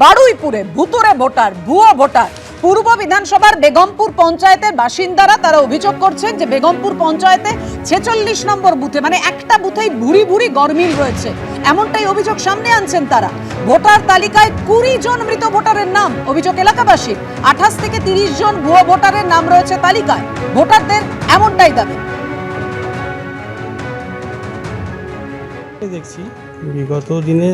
বারুইপুরে ভুতুরে ভোটার, ভুয়ো ভোটার। পূর্ব বিধানসভার বেগমপুর পঞ্চায়েতের বাসিন্দারা তারা অভিযোগ করছেন যে বেগমপুর পঞ্চায়েতে ছেচল্লিশ নম্বর বুথে মানে একটা বুথেই ভুরি ভুরি গরমিল রয়েছে। এমনটাই অভিযোগ সামনে আনছেন তারা। ভোটার তালিকায় কুড়ি জন মৃত ভোটারের নাম, অভিযোগ এলাকাবাসীর আঠাশ থেকে তিরিশ জন ভুয়ো ভোটারের নাম রয়েছে তালিকায়। ভোটারদের এমনটাই দাবি। দেখছি। বিগত দিনে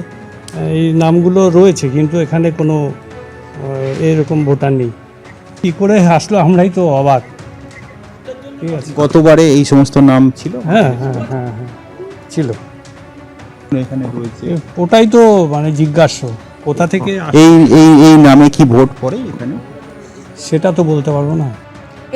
এই নামগুলো রয়েছে কিন্তু এখানে কোনো এরকম ভোটার নেই। কী করে আসলো আমরাই তো অবাক। ঠিক আছে। গতবারে এই সমস্ত নাম ছিল? হ্যাঁ হ্যাঁ হ্যাঁ হ্যাঁ ছিল। এখানে রয়েছে। ওটাই তো মানে জিজ্ঞাস্য কোথা থেকে এই এই এই নামে কি ভোট পড়ে এখানে? সেটা তো বলতে পারব না।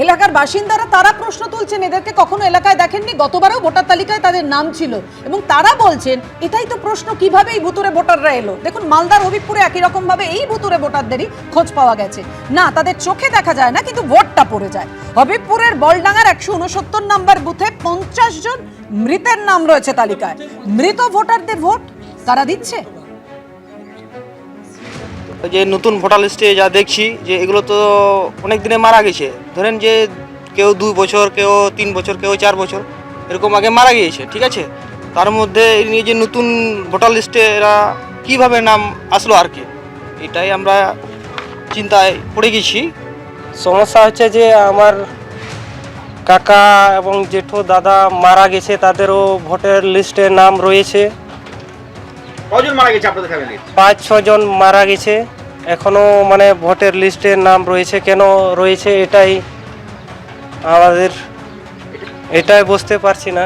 এলাকার বাসিন্দারা তারা প্রশ্ন তুলছেন, এদেরকে কখনো এলাকায় দেখেননি? গতবারও ভোটার তালিকায় তাদের নাম ছিল। এবং তারা বলছেন, এটাই তো প্রশ্ন, কীভাবে এই ভুতুরে ভোটাররা এলো? দেখুন, মালদার হবিবপুরে একই রকম ভাবে এই ভুতুরে ভোটারদেরই খোঁজ পাওয়া গেছে। না, তাদের চোখে দেখা যায় না, কিন্তু ভোটটা পড়ে যায়। হবিবপুরের বলডাঙ্গার একশো উনসত্তর নম্বর বুথে পঞ্চাশ জন মৃতের নাম রয়েছে তালিকায়। মৃত ভোটারদের ভোট তারা দিচ্ছে? যে নতুন ভোটার লিস্টে যা দেখছি, যে এগুলো তো অনেক দিনে মারা গেছে। ধরেন যে কেউ দুই বছর, কেউ তিন বছর, কেউ চার বছর, এরকম আগে মারা গিয়েছে, ঠিক আছে? তার মধ্যে এই নিয়ে যে নতুন ভোটার লিস্টে এরা কীভাবে নাম আসলো আর কি? এটাই আমরা চিন্তায় পড়ে গেছি। সমস্যা হচ্ছে যে আমার কাকা এবং জেঠু দাদা মারা গেছে, তাদেরও ভোটের লিস্টে নাম রয়েছে। কজন মারা গেছে আপনাদের ফ্যামিলির পাঁচ ছজন মারা গেছে। এখনও মানে ভোটের লিস্টে নাম রয়েছে কেন রয়েছে এটাই আমাদের এটাই বুঝতে পারছি না।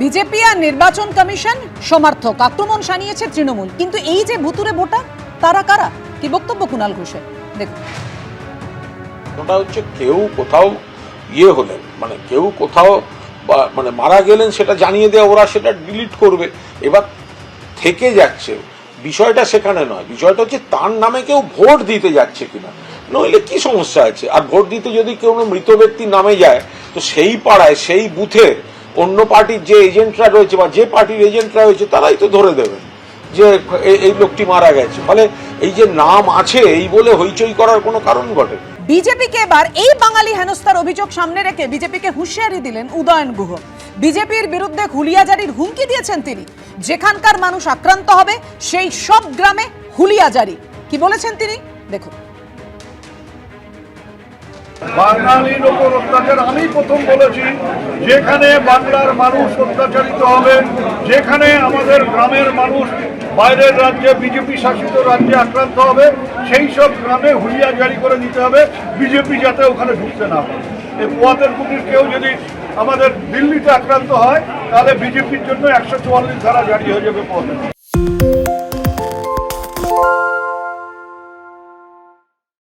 বিজেপি আর নির্বাচন কমিশন সমর্থক। আক্রমণ সানিয়েছে তৃণমূল। কিন্তু এই যে ভুতুরে ভোটার তারা কারা? কি বক্তব্য কুণাল ঘোষের? দেখুন। ওটা হচ্ছে কেউ কোথাও ইয়ে হলেন মানে কেউ কোথাও মানে মারা গেলেন সেটা জানিয়ে দেওয়া ওরা সেটা ডিলিট করবে। এবার থেকে যাচ্ছে। বিষয়টা সেখানে নয়। বিষয়টা হচ্ছে তার নামে কেউ ভোট দিতে যাচ্ছে কিনা। নইলে কি সমস্যা আছে? আর ভোট দিতে যদি কেউ মৃত ব্যক্তির নামে যায়, তো সেই পাড়ায়, সেই বুথে অন্য পার্টির যে এজেন্টরা রয়েছে বা যে পার্টির এজেন্টরা রয়েছে, তারাই তো ধরে দেবেন যে এই লোকটি মারা গেছে। ফলে এই যে নাম আছে, এই বলে হইচই করার কোনো কারণ ঘটে বিজেপিকে এবার এই বাঙালি হেনস্থার অভিযোগ সামনে রেখে বিজেপিকে হুঁশিয়ারি দিলেন উদয়ন গুহ। বিজেপির বিরুদ্ধে হুলিয়াজারির হুমকি দিয়েছেন তিনি। যেখানকার মানুষ আক্রান্ত হবে, সেই সব গ্রামে হুলিয়াজারি কি বলেছেন তিনি? দেখুন। বাঙালির ওপর অত্যাচার, আমি প্রথম বলেছি, যেখানে বাংলার মানুষ অত্যাচারিত হবে, যেখানে আমাদের গ্রামের মানুষ বাইরের রাজ্যে, বিজেপি শাসিত রাজ্যে আক্রান্ত হবে, সেই সব গ্রামে হুলিয়া জারি করে নিতে হবে, বিজেপি যাতে ওখানে ঢুকতে না পারে। এই পোয়াতের কুটির কেউ যদি আমাদের দিল্লিতে আক্রান্ত হয়, তাহলে বিজেপির জন্য একশো চুয়াল্লিশ ধারা জারি হয়ে যাবে পোয়াতের